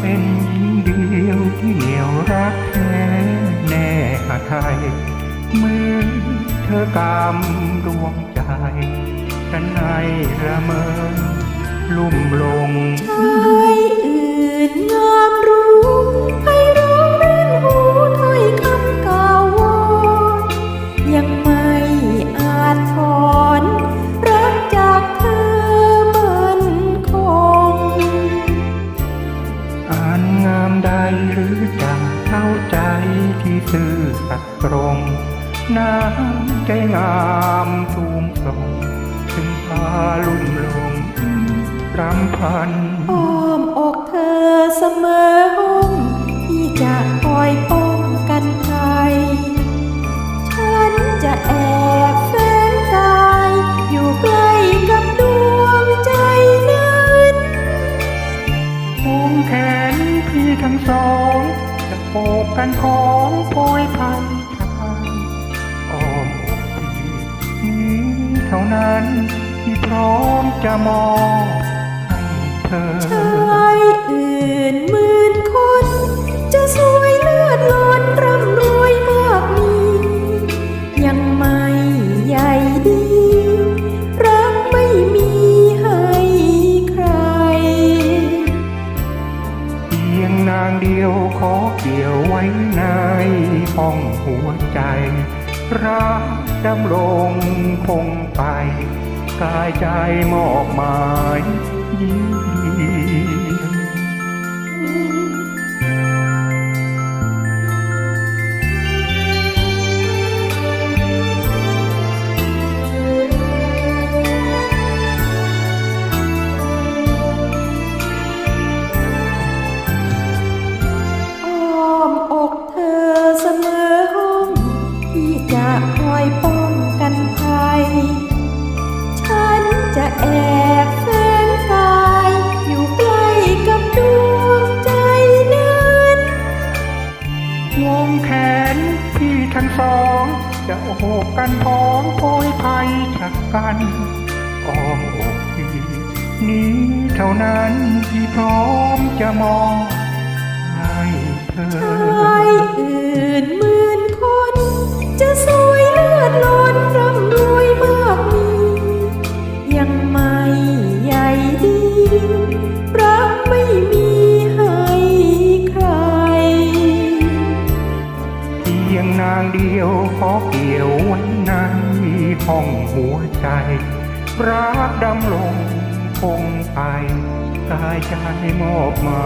เป็นเดียวที่เหนียวรักแท้แน่อาไทยมือเธอกำดวงใจฉันให้ระเมินลุ่มลงชายอานงามใดหรือจะเข้าใจที่ซื่อสัตย์ตรงน้ำใจงามสูงส่งถึงพาลุ่มลงรำพันอ้อมอกเธอเสมอห้องที่จะ ทั้งสองจะโอบกันของโพยพันทางอ้อมอกพี่นี้เท่านั้นที่พร้อมจะมองให้เธอชายอื่นหมื่นคนจะสู้างเดียวขอเกี่ยวไว้ในห้องหัวใจรักดำลงคงไปกายใจมอบหมายยิ่ง สอง จะโอบกันพ้องโอยภัยชักกันอ้อมอกพี่นี้เท่านั้นที่พร้อมจะมองให้เธอ เดียวขอเกี่ยวไว้ในห้องหัวใจ รักดำลงคงไปกายใจมอบมา